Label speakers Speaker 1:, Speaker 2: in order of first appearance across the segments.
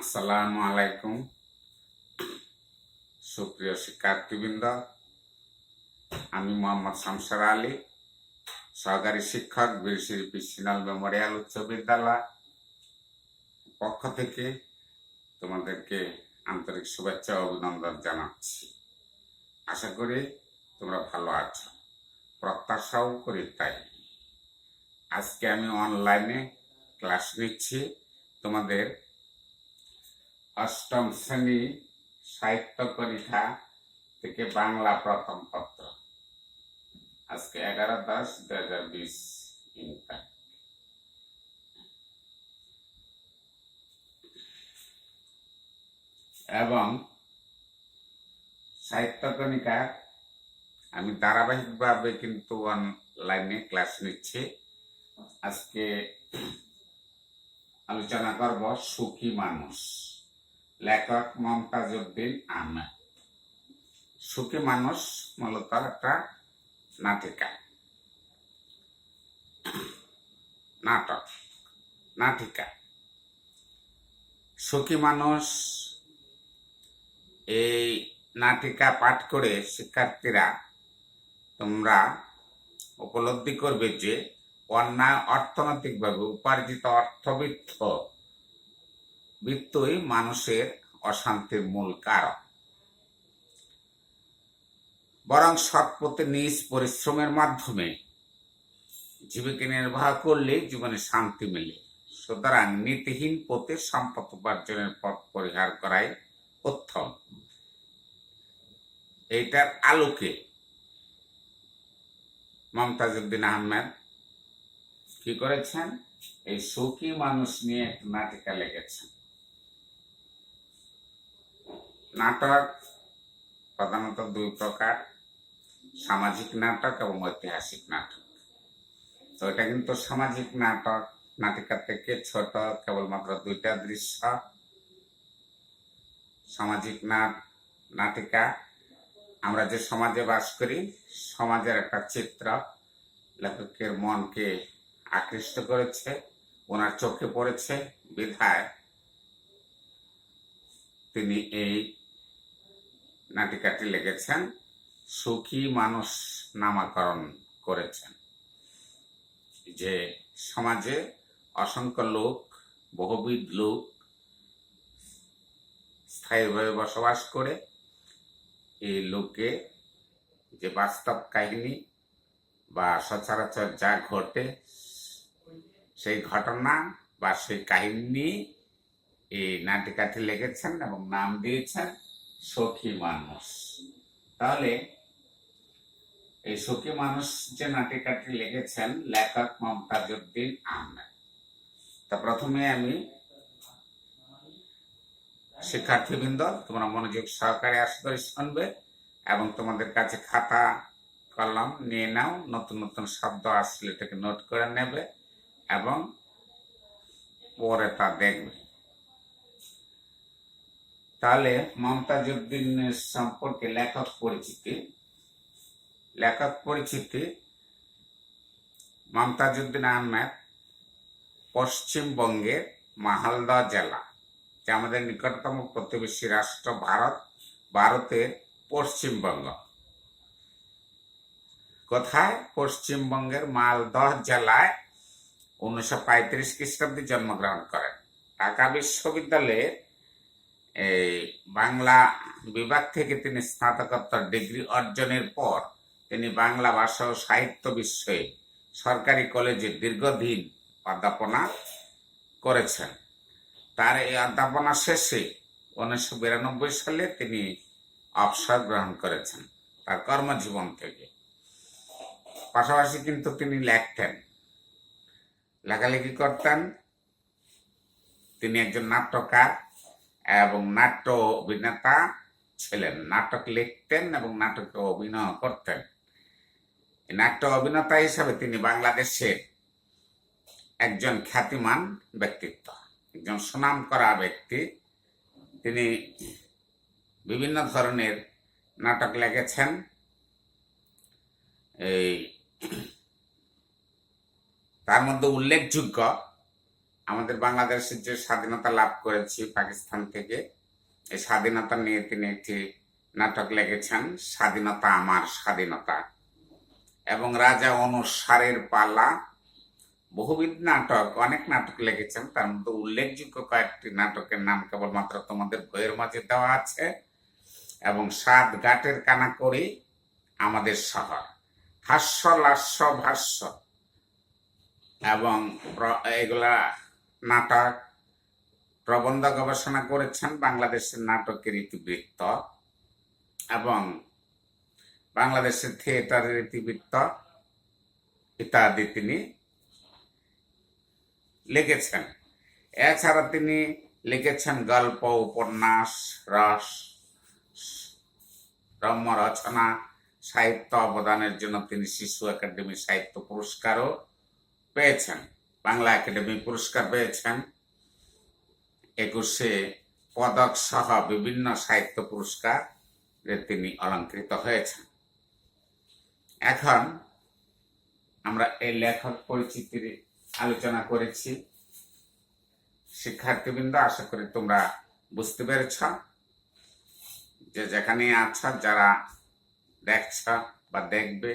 Speaker 1: আসসালামু আলাইকুম। সুপ্রিয় শিক্ষার্থীবৃন্দ, আমি মোহাম্মদ শামসার আলী, সহকারী শিক্ষক বীরশ্রী পিসিনাল মেমোরিয়াল উচ্চ বিদ্যালয়। পক্ষ থেকে তোমাদেরকে আন্তরিক শুভেচ্ছা অভিনন্দন জানাচ্ছি। আশা করি তোমরা ভালো আছো। প্রত্যাশাও করি তাই। আজকে আমি অনলাইনে ক্লাস নিচ্ছি তোমাদের অষ্টম শ্রেণি সাহিত্য পরীক্ষা থেকে বাংলা প্রথম পত্র। আজকে এগারো দশ দু হাজার বিশ ইনকা এবং সাহিত্য কণিকা আমি ধারাবাহিকভাবে কিন্তু অনলাইনে ক্লাস নিচ্ছি। আজকে আলোচনা করব সুখী মানুষ। লেখক মমতাজ উদ্দিন আহমেদ। সুখী মানুষ মূলত একটা নাটিকা। নাটক, নাটিকা। সুখী মানুষ এই নাটিকা পাঠ করে শিক্ষার্থীরা তোমরা উপলব্ধি করবে যে অন্যায় অর্থনৈতিকভাবে উপার্জিত অর্থবিত্ত বৃত্তই মানুষের অশান্তির মূল কারণ। বরং সৎপথে নিজ পরিশ্রমের মাধ্যমে জীবিকা নির্বাহ করলে জীবনে শান্তি মেলে। সুতরাং নীতিহীন পথে সম্পদ উপার্জনের পথ পরিহার করাই উত্তম। এইটার আলোকে মমতাজউদ্দিন আহমেদ কি করেছেন? এই সুখী মানুষ নিয়ে একটা নাটিকা লিখেছেন। নাটক, প্রধানত দুই প্রকার, সামাজিক নাটক এবং ঐতিহাসিক নাটক। তো এটা কিন্তু সামাজিক নাটক, নাটিকা থেকে ছোট, কেবলমাত্র দুইটা দৃশ্য। সামাজিক নাট, নাটিকা, আমরা যে সমাজে বাস করি, সমাজের একটা চিত্র, লেখকের মনকে আকৃষ্ট করেছে, ওনার চোখে পড়েছে, বিধায় তিনি এই নাটিকাটি লিখেছেন সুখী মানুষ নামাকরণ করেছেন। যে সমাজে অসংখ্য লোক, বহুবিধ লোক স্থায়ীভাবে বসবাস করে, এই লোকে যে বাস্তব কাহিনী বা সচরাচর যা ঘটে, সেই ঘটনা বা সেই কাহিনী এই নাটিকাটি লিখেছেন এবং নাম দিয়েছেন। সখী মানুষ তাহলে এই সখী মানুষ যে নাটিকাটি লিখেছেন, লেখক মমতাজউদ্দিন আহমেদ। তা প্রথমে আমি শিক্ষার্থীবৃন্দ, তোমরা মনোযোগ সহকারে আশা শুনবে এবং তোমাদের কাছে খাতা, কলম নিয়ে নাও, নতুন নতুন শব্দ আসলে এটাকে নোট করে নেবে এবং পরে তা দেখবে। তাহলে মমতাজউদ্দিনের সম্পর্কে লেখক পরিচিতি লেখক পরিচিতি মমতাজউদ্দিন আহমেদ, পশ্চিমবঙ্গের মাহালদা জেলা, যে আমাদের নিকটতম প্রতিবেশী রাষ্ট্র ভারত, ভারতের পশ্চিমবঙ্গ। কোথায়? পশ্চিমবঙ্গের মালদহ জেলায় উনিশশো পঁয়ত্রিশ খ্রিস্টাব্দে জন্মগ্রহণ করেন। ঢাকা বিশ্ববিদ্যালয়ে এই বাংলা বিভাগ থেকে তিনি স্নাতকোত্তর ডিগ্রি অর্জনের পর তিনি বাংলা ভাষা ও সাহিত্য বিষয়ে সরকারি কলেজে দীর্ঘদিন অধ্যাপনা করেছেন। তার এই অধ্যাপনা শেষে উনিশশো বিরানব্বই সালে তিনি অবসর গ্রহণ করেছেন তার কর্মজীবন থেকে। পাশাপাশি কিন্তু তিনি লেখতেন, লেখালেখি করতেন। তিনি একজন নাট্যকার। এবং নাট্য অভিনেতা ছিলেন, নাটক লিখতেন এবং নাটকে অভিনয় করতেন। নাট্য অভিনেতা হিসাবে তিনি বাংলাদেশের একজন খ্যাতিমান ব্যক্তিত্ব, একজন সুনাম করা ব্যক্তি। তিনি বিভিন্ন ধরনের নাটক লিখেছেন। এই তার মধ্যে উল্লেখযোগ্য আমাদের বাংলাদেশের যে স্বাধীনতা লাভ করেছি পাকিস্তান থেকে, এই স্বাধীনতা নিয়ে তিনি একটি নাটক লিখেছেন, স্বাধীনতা আমার স্বাধীনতা। এবং রাজা অনুসারের পালা, বহুবিধ নাটক, অনেক নাটক লিখেছেন। তার মধ্যে উল্লেখযোগ্য কয়েকটি নাটকের নাম কেবলমাত্র তোমাদের বইয়ের মাঝে দেওয়া আছে। এবং সাত ঘাটের কানা করি আমাদের শহর। হাস্য, লাস্য ভাষ্য এবং এগুলা নাটক প্রবন্ধ গবেষণা করেছেন বাংলাদেশের নাটকের ইতিবৃত্ত এবং বাংলাদেশের থিয়েটারের ইতিবৃত্ত ইত্যাদি তিনি লিখেছেন। এছাড়া তিনি লিখেছেন গল্প, উপন্যাস, রস রম্য রচনা সাহিত্য অবদানের জন্য তিনি শিশু একাডেমি সাহিত্য পুরস্কারও পেয়েছেন। বাংলা একাডেমি পুরস্কার পেয়েছেন। একুশে পদক সহ বিভিন্ন সাহিত্য পুরস্কার তিনি অলঙ্কৃত হয়েছেন। এখন আমরা এই লেখক পরিচিতির আলোচনা করেছি। শিক্ষার্থীবৃন্দ, আশা করি তোমরা বুঝতে পেরেছ যে যেখানে আছো, যারা দেখছ বা দেখবে,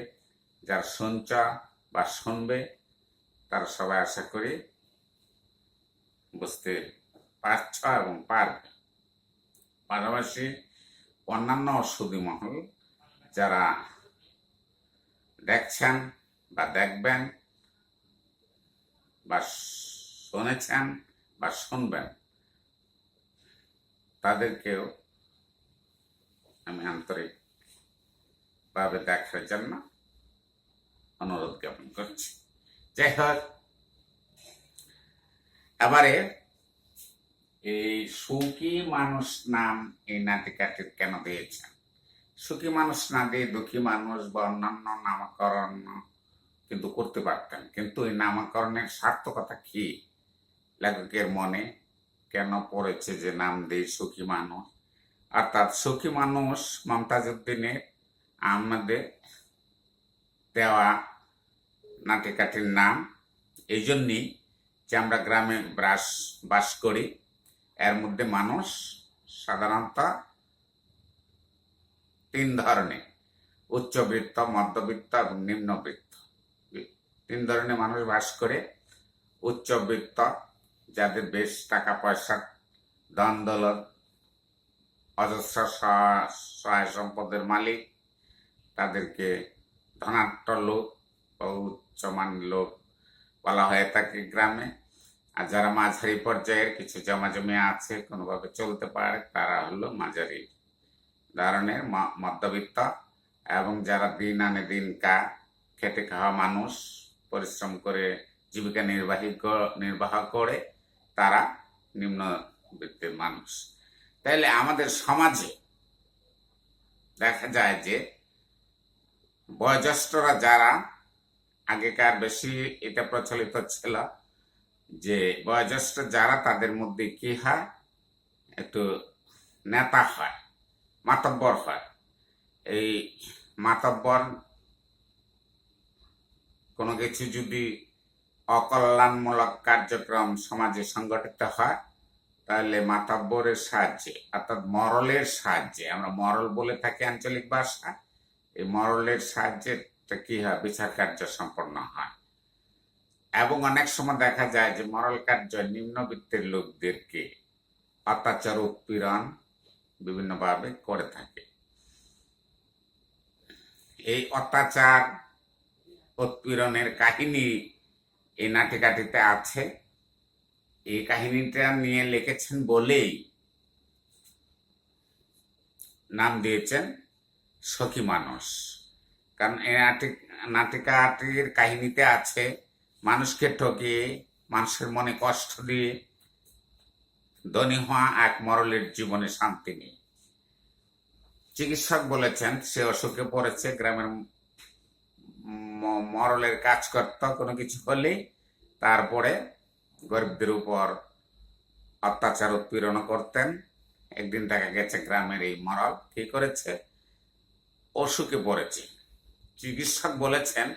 Speaker 1: যারা শুনছ বা শুনবে তারা সবাই আশা করি বুঝতে পারছ এবং পারবে। পাশাপাশি অন্যান্য সুদী মহল যারা দেখছেন বা দেখবেন বা শুনেছেন বা শুনবেন, তাদেরকেও আমি আন্তরিকভাবে দেখার জন্য অনুরোধ জ্ঞাপন করছি। যাই হোক এবারে এই সুখী মানুষ নাম এই নাটিকাটির কেন দিয়েছেন? সুখী মানুষ না দিয়ে দুঃখী মানুষ বা অন্যান্য নামকরণ কিন্তু করতে পারতেন। কিন্তু এই নামকরণের সার্থকতা কি? লেখকের মনে কেন পড়েছে যে নাম দেই সুখী মানুষ? অর্থাৎ সুখী মানুষ মমতাজ উদ্দিনের আমাদের দেওয়া নাটিকাটির নাম। এই জন্যই যে আমরা গ্রামে বাস বাস করি, এর মধ্যে মানুষ সাধারণত তিন ধরনের, উচ্চবৃত্ত, মধ্যবিত্ত এবং নিম্নবৃত্ত। তিন ধরনের মানুষ বাস করে, উচ্চবৃত্ত, যাদের বেশ টাকা পয়সা, ধন দৌলত, অজস্র সহ- সহায় সম্পদের মালিক, তাদেরকে ধনাঢ্য লোক বা উচ্চমান লোক বলা হয়ে থাকে গ্রামে। আর যারা মাঝারি পর্যায়ের, কিছু জমা জমি আছে, কোনোভাবে চলতে পারে, তারা হলো মাঝারি ধরনের মধ্যবিত্ত। এবং যারা দিন আনে দিন কা, খেটে খাওয়া মানুষ, পরিশ্রম করে জীবিকা নির্বাহী নির্বাহ করে, তারা নিম্ন নিম্নবিত্তের মানুষ। তাইলে আমাদের সমাজে দেখা যায় যে বয়োজ্যেষ্ঠরা যারা আগেকার বেশি এটা প্রচলিত ছিল যে বয়োজ্যেষ্ঠ যারা তাদের মধ্যে কি হয়? একটু নেতা হয়, মাতব্বর হয়। এই মাতব্বর কোনো কিছু যদি অকল্যাণমূলক কার্যক্রম সমাজে সংগঠিত হয়, তাহলে মাতব্বরের সাহায্যে, অর্থাৎ মরলের সাহায্যে, আমরা মরল বলে থাকি আঞ্চলিক ভাষা এই মরলের সাহায্যে কি হয়? বিচার কার্য সম্পন্ন হয়। এবং অনেক সময় দেখা যায় যে মরল কার্য নিম্নবিত্তের লোকদেরকে অত্যাচার উৎপীড়ন বিভিন্নভাবে করে থাকে। এই অত্যাচার উৎপীড়নের কাহিনী এই নাটিকাটিতে আছে। এই কাহিনীটা নিয়ে লিখেছেন বলেই নাম দিয়েছেন সখী মানুষ কারণ এই নাটিক নাটিকাটির কাহিনীতে আছে, মানুষকে ঠকিয়ে, মানুষের মনে কষ্ট দিয়ে ধনী হওয়া এক মরলের জীবনে শান্তি নেই। চিকিৎসক বলেছেন, সে অসুখে পড়েছে, গ্রামের মরলের কাজ করত, কোনো কিছু হলেই তারপরে গরিবদের উপর অত্যাচার উৎপীড়ন করতেন। একদিন দেখা গেছে, গ্রামের এই মরল কি করেছে? অসুখে পড়েছে। চিকিৎসক বলেছেন,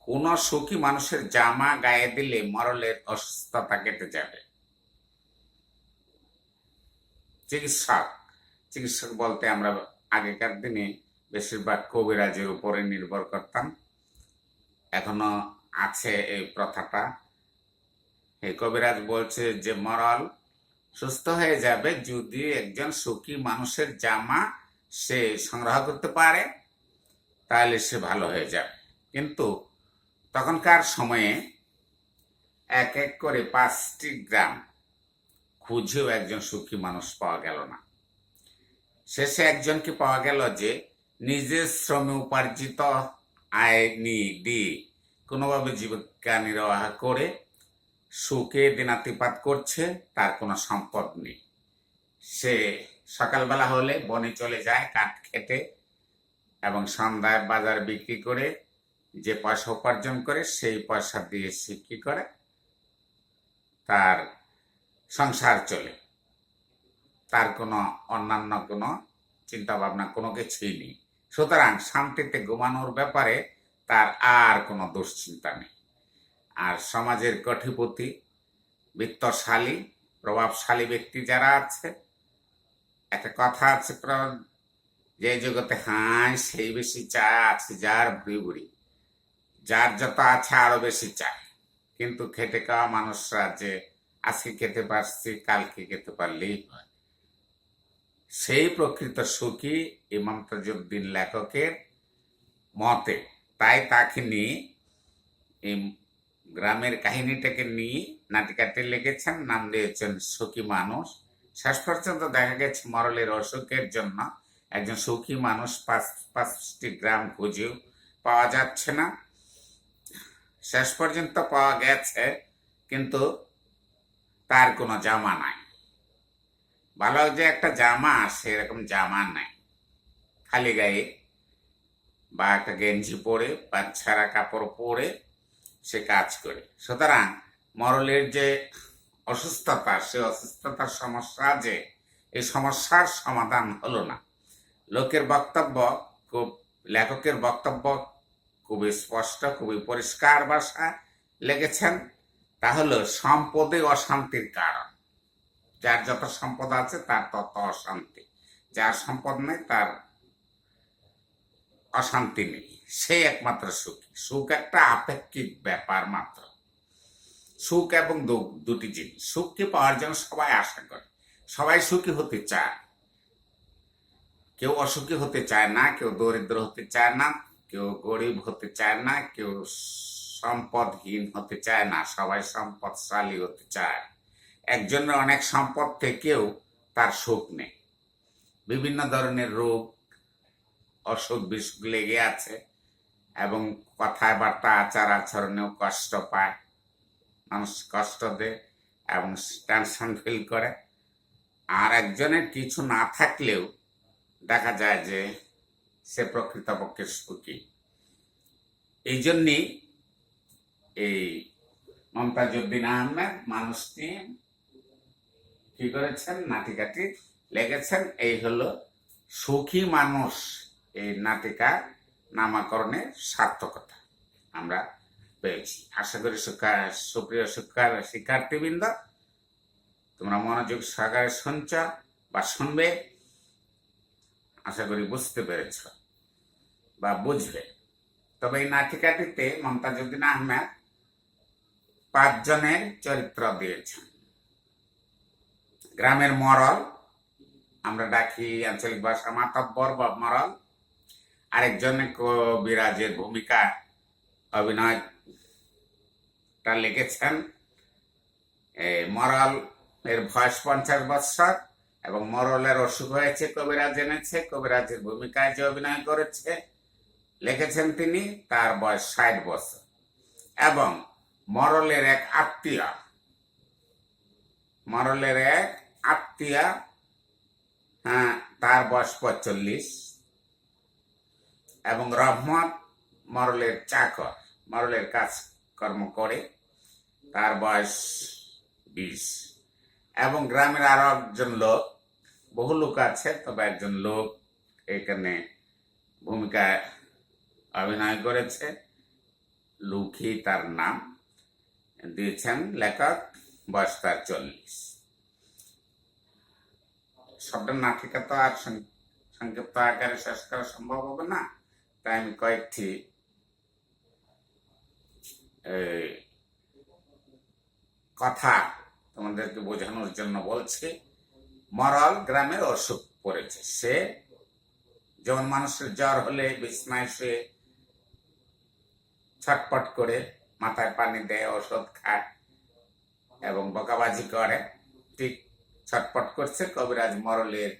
Speaker 1: কোন সুখী মানুষের জামা গায়ে দিলে মরলের অসুস্থতা কেটে যাবে। চিকিৎসক চিকিৎসক বলতে আমরা আগেকার দিনে বেশিরভাগ কবিরাজের উপরে নির্ভর করতাম। এখনও আছে এই প্রথাটা। এই কবিরাজ বলছে যে, মরল সুস্থ হয়ে যাবে যদি একজন সুখী মানুষের জামা সে সংগ্রহ করতে পারে। তাহলে সে ভালো হয়ে যাবে। কিন্তু তখনকার সময়ে এক এক করে পাঁচটি গ্রাম খুঁজেও একজন সুখী মানুষ পাওয়া গেল না। শেষে একজনকে পাওয়া গেল যে নিজের শ্রমে উপার্জিত আয় দিয়ে কোনোভাবে জীবিকা নির্বাহ করে সুখে দিনাতিপাত করছে, তার কোনো সম্পদ নেই। সে সকালবেলা হলে বনে চলে যায়, কাঠ এবং সন্ধ্যায় বাজার বিক্রি করে যে পয়সা উপার্জন করে, সেই পয়সা দিয়ে সে কি করে? তার সংসার চলে। তার কোনো অন্যান্য কোনো চিন্তা ভাবনা কোনো কিছুই নেই। সুতরাং শান্তিতে ঘুমানোর ব্যাপারে তার আর কোনো দুশ্চিন্তা নেই। আর সমাজের কঠিপতি বিত্তশালী, প্রভাবশালী ব্যক্তি যারা আছে, একটা কথা আছে যে জগতে হাই, সেই বেশি চায় আছে যার ভুড়ি ভুড়ি। যার যত আছে আরও বেশি চায়। কিন্তু খেটে খাওয়া মানুষরা যে আজকে খেতে পারছি, কালকে খেতে পারলেই হয়। সেই প্রকৃত সুখী ইমাম তাজউদ্দিন লেখকের মতে, তাই তাকে নিয়ে গ্রামের কাহিনীটাকে নিয়ে নাটিকাটি লিখেছেন, নাম দিয়েছেন সুখী মানুষ। শেষ পর্যন্ত দেখা গেছে মরলের অসুখের জন্য একজন সুখী মানুষ পাঁচ, পাঁচটি গ্রাম খুঁজেও পাওয়া যাচ্ছে না। শেষ পর্যন্ত পাওয়া গেছে, কিন্তু তার কোনো জামা নাই। ভালো যে একটা জামা, সেরকম জামা নাই। খালি গায়ে বা একটা গেঞ্জি পরে, বা ছাড়া কাপড় পরে সে কাজ করে। সুতরাং মরলের যে অসুস্থতা, সে অসুস্থতার সমস্যা যে, এই সমস্যার সমাধান হলো না। লোকের বক্তব্য খুব, লেখকের বক্তব্য খুবই স্পষ্ট, খুবই পরিষ্কার ভাষা লেগেছেন। তা হলো, সম্পদে অশান্তির কারণ। যার যত সম্পদ আছে, তার তত অশান্তি। যার সম্পদ নেই, তার অশান্তি নেই। সে একমাত্র সুখী। সুখ একটা আপেক্ষিক ব্যাপার মাত্র। সুখ এবং দুটি জিনিস। সুখকে পাওয়ার জন্য সবাই আশা করে। সবাই সুখী হতে চায়। কেউ অসুখী হতে চায় না, কেউ দরিদ্র হতে চায় না, কেউ গরিব হতে চায় না, কেউ সম্পদহীন হতে চায় না, সবাই সম্পদশালী হতে চায়। একজনের অনেক সম্পদ থেকেও তার সুখ নেই। বিভিন্ন ধরনের রোগ, অসুখ বিসুখ লেগে আছে এবং কথায় বার্তা, আচার আচরণেও কষ্ট পায়। মানুষ কষ্ট দেয় এবং টেনশন ফিল করে। আর একজনের কিছু না থাকলেও দেখা যায় যে সে প্রকৃতপক্ষে সুখী। এই জন্যই এই মমতাজুদ্দিন আহমেদ মানুষটি কি করেছেন? নাটিকাটি লেগেছেন এই হলো সুখী মানুষ এই নাটিকা নামাকরণের সার্থকতা আমরা পেয়েছি। আশা করি সুপ্রিয় শিক্ষার শিক্ষার্থীবৃন্দ, তোমরা মনোযোগ সহকারে শুনছ বা শুনবে। আশা করি বুঝতে পেরেছ বা বুঝবে। তবে এই নাটিকাটিতে মমতাজুদ্দিন আহমেদ পাঁচজনের চরিত্র দিয়েছেন। গ্রামের মরল, আমরা ডাকি আঞ্চলিক ভাষা মাতব্বর বা মরল। আরেকজনে কবিরাজের ভূমিকা অভিনয়টা লিখেছেন মরল এর বয়স পঞ্চাশ বৎসর। এবং মরলের অসুখ হয়েছে, কবিরাজ এনেছে, কবিরাজের ভূমিকায় যে অভিনয় করেছে, লিখেছেন তিনি, তার বয়স ষাট বছর। এবং মরলের এক আত্মীয়, মরলের এক আত্মীয় হ্যাঁ তার বয়স পঁয়তাল্লিশ। এবং রহমত মরলের চাকর, মরলের কাজ কর্ম করে, তার বয়স বিশ। এবং গ্রামের আরও একজন লোক, বহু লোক আছে, তবে একজন লোক এখানে ভূমিকায় অভিনয় করেছে। লুখি তার নাম দিয়েছেন লেখক বয়স তার চল্লিশ। শব্দের নাটিকা তো আর সংক্ষিপ্ত আকারে শেষ করা সম্ভব হবে না। তাই আমি কয়েকটি কথা তোমাদেরকে বোঝানোর জন্য বলছি, মরল গ্রামের অসুখ পড়েছে। সে যেমন মানুষের জ্বর হলে, বিছনায় শুয়ে ছটপট করে মাথায় পানি দেয় ওষুধ খায় এবং বকাবাজি করে, ঠিক ছটপট করছে। কবিরাজ মরলের,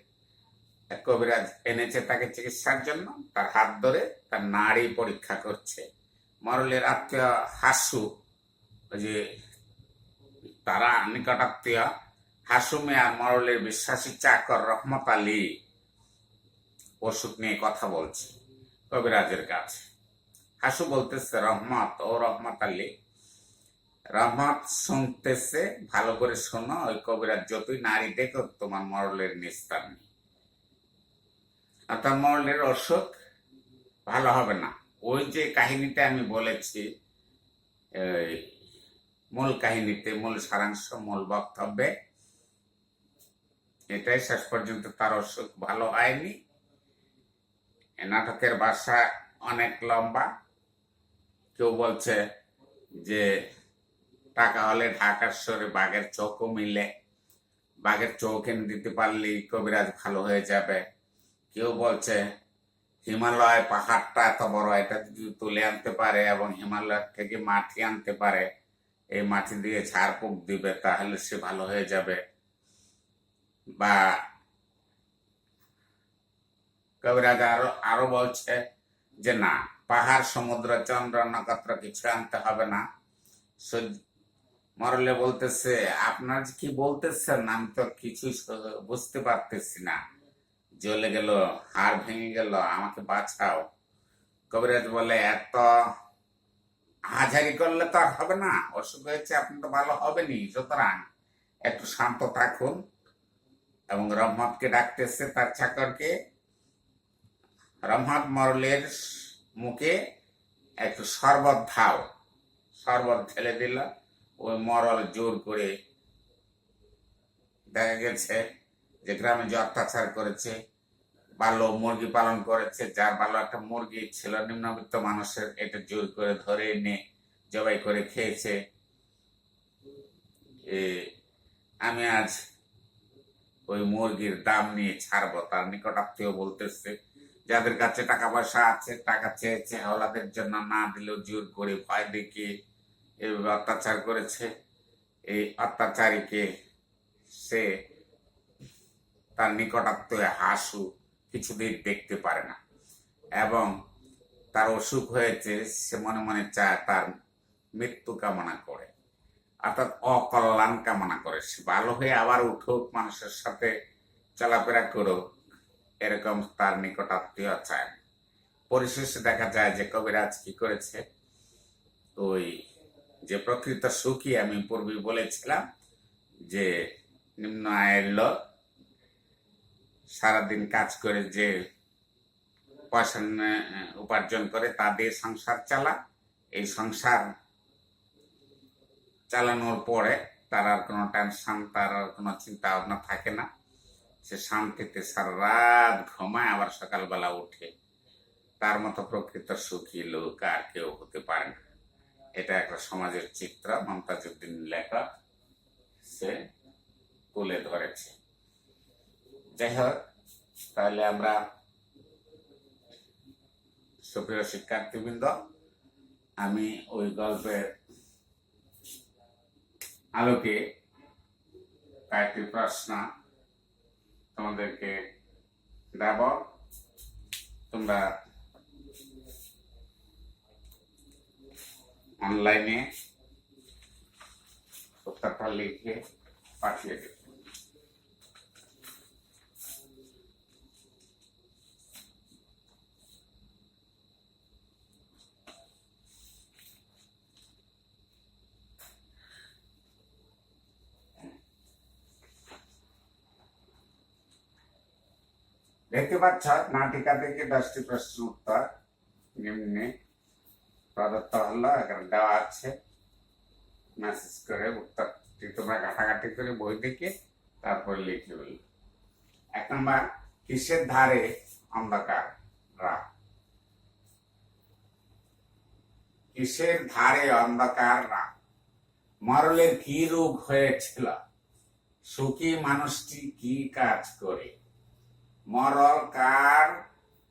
Speaker 1: কবিরাজ এনেছে তাকে চিকিৎসার জন্য। তার হাত ধরে তার নাড়ি পরীক্ষা করছে। মরলের আত্মীয় হাসু যে তারা নিকটাত্মীয় হাসু মেয়া মরলের বিশ্বাসী চাকর রহমত আলী ওষুধ নিয়ে কথা বলছে কবিরাজের কাছে। হাসু বলতেছে, রহমত, ও রহমত আলী, রহমত শুনতেছে, ভালো করে শোনো, ওই কবিরাজ যতই নারী দেখো তোমার মরলের নিস্তার নেই। অর্থাৎ মরলের অসুখ ভালো হবে না। ওই যে কাহিনীটা আমি বলেছি মূল কাহিনীতে, মূল সারাংশ, মূল বক্তব্যে। এটাই শেষ পর্যন্ত তার অসুখ। ভালো হয়নি। নাটকের ভাষা অনেক লম্বা। কেউ বলছে যে টাকা হলে ঢাকার সরে বাঘের চোখও মিলে। বাঘের চোখ এনে দিতে পারলেই কবিরাজ ভালো হয়ে যাবে। কেউ বলছে হিমালয় পাহাড়টা এত বড়, এটা যদি তুলে আনতে পারে এবং হিমালয় থেকে মাটি আনতে পারে এই মাটি দিয়ে ঝাড়ফুঁক দিবে, তাহলে সে ভালো হয়ে যাবে। বা কবিরাজ আরও আরও বলছে যে, না, পাহাড়, সমুদ্র, চন্দ্র, নক্ষত্র কিছু আনতে হবে না। মরলে বলতেছে, আপনার কি বলতেছেন, আমি তো কিছু বুঝতে পারতেছি না। জ্বলে গেল, হাড় ভেঙে গেল, আমাকে বাঁচাও। কবিরাজ বলে, এত হাজারি করলে তো আর হবে না। অসুখ হয়েছে আপনি তো ভালো হবেনি। সুতরাং একটু শান্ত থাকুন এবং রহমতকে ডাকতেছে তার চাকরকে। রহমত মরলের মুখে একটু শরবত ধাও শরবত ঢেলে দিল। ওই মরল জোর করে দেখা গেছে যে গ্রামে যে অত্যাচার করেছে ভালো মুরগি পালন করেছে যার ভালো একটা মুরগি ছিল, নিম্নবিত্ত মানুষের এটা জোর করে ধরে এনে জবাই করে খেয়েছে। আমি আজ ওই মুরগির দাম নিয়ে ছাড়বো, তার নিকটাত্মীয় বলতেছে, যাদের কাছে টাকা পয়সা আছে, টাকা চেয়েছে, হাওলাদের জন্য না দিলেও জোর করে ভয় দেখিয়ে এভাবে অত্যাচার করেছে। এই অত্যাচারীকে সে তার নিকটাত্মীয় হাসু কিছুদিন দেখতে পারে না। এবং তার অসুখ হয়েছে, সে মনে মনে চায় তার মৃত্যু কামনা করে। অর্থাৎ অকল্যাণ কামনা করে। সে ভালো হয়ে আবার উঠুক, মানুষের সাথে চলাফেরা করুক, এরকম তার নিকটাত্মীয় চায় পরিশেষে দেখা যায় যে কবিরাজ কি করেছে? ওই যে প্রকৃত সুখী আমি পূর্বে বলেছিলাম যে নিম্ন আয়ের লোক সারাদিন কাজ করে যে পয়সা উপার্জন করে তা দিয়ে সংসার চালা এই সংসার চালানোর পরে তার আর কোনো টেনশন তার আর কোনো চিন্তা ভাবনা থাকে না। সে শান্তিতে সারা রাত ঘুমায়, আবার সকালবেলা উঠে। তার মতো প্রকৃত সুখী লোক আর কেউ হতে পারে না। এটা একটা সমাজের চিত্র মমতাজুদ্দিন লেখক সে তুলে ধরেছে। যাই তাহলে আমরা সুপ্রিয় শিক্ষার্থীবৃন্দ আমি ওই গল্পের আলোকে কয়েকটি প্রশ্ন তোমাদেরকে দেব তোমরা অনলাইনে উত্তরটা লিখে পাঠিয়ে দেবে দেখতে পাচ্ছ, নাটিকা থেকে দশটি প্রশ্ন উত্তর। নিম্নে প্রদত্ত হলো, এখানে দেওয়া আছে। মেসেজ করে, উত্তরটি তোমরা ঘাটাঘাটি করে বই দেখে তারপর লিখে বলি এক নম্বর, কিসের ধারে অন্ধকার? রাত কিসের ধারে অন্ধকার? রাত মরলের কি রোগ হয়েছিল? সুখী মানুষটি কি কাজ করে? মরল কার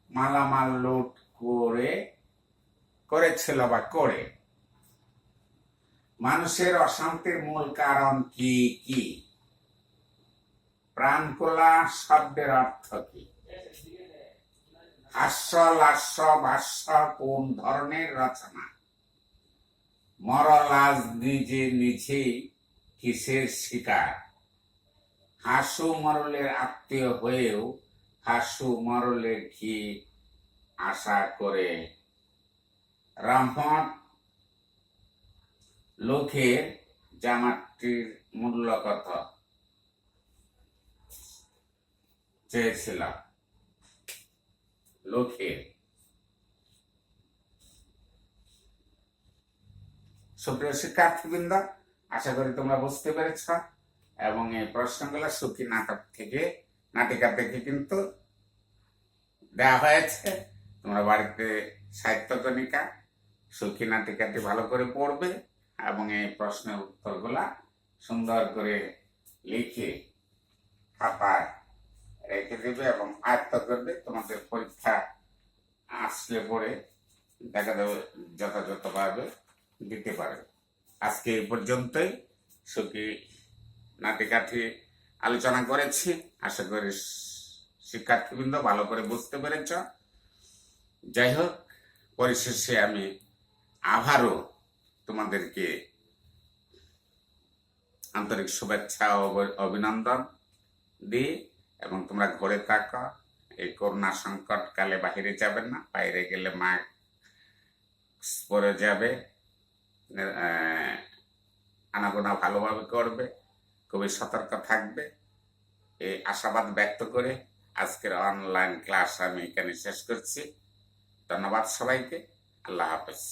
Speaker 1: মালামাল লুট করে, করেছিল বা করে? মানুষের অশান্তির মূল কারণ কি কি? প্রাণকোলা শব্দের অর্থ কি? হাস্য, লাস্য, ভাষ্য কোন ধরনের রচনা? মরল আজ নিজে নিজেই কিসের শিকার? হাসু মরলের আত্মীয় হয়েও হাসু মরলের কি আশা করে? রহমত লোকের জামাটির মূল্য কত? চেয়েছিল লোকের সুপ্রিয় শিক্ষার্থীবৃন্দ, আশা করি তোমরা বুঝতে পেরেছ এবং এই প্রশ্নগুলো সুখী নাটক থেকে নাটিকা থেকে কিন্তু দেওয়া হয়েছে। তোমরা বাড়িতে সাহিত্য কণিকা সুখী নাটিকাটি ভালো করে পড়বে এবং এই প্রশ্নের উত্তরগুলা সুন্দর করে লিখে খাতায় রেখে দেবে এবং আয়ত্ত করবে। তোমাদের পরীক্ষা আসলে পরে দেখা যাবে যথাযথভাবে দিতে পারবে। আজকে এই পর্যন্তই। সুখী নাটিকাটি আলোচনা করেছি। আশা করি শিক্ষার্থীবৃন্দ ভালো করে বুঝতে পেরেছ। যাই হোক, পরিশেষে আমি আবারও তোমাদেরকে আন্তরিক শুভেচ্ছা ও অভিনন্দন দিই এবং তোমরা ঘরে থাকো। এই করোনা সংকট কালে বাহিরে যাবেন না, বাইরে গেলে মাস্ক পরে যাবে আনাগোনা ভালোভাবে করবে। খুবই সতর্ক থাকবে। এই আশাবাদ ব্যক্ত করে আজকের অনলাইন ক্লাস আমি এখানে শেষ করছি। ধন্যবাদ সবাইকে। আল্লাহ হাফেজ।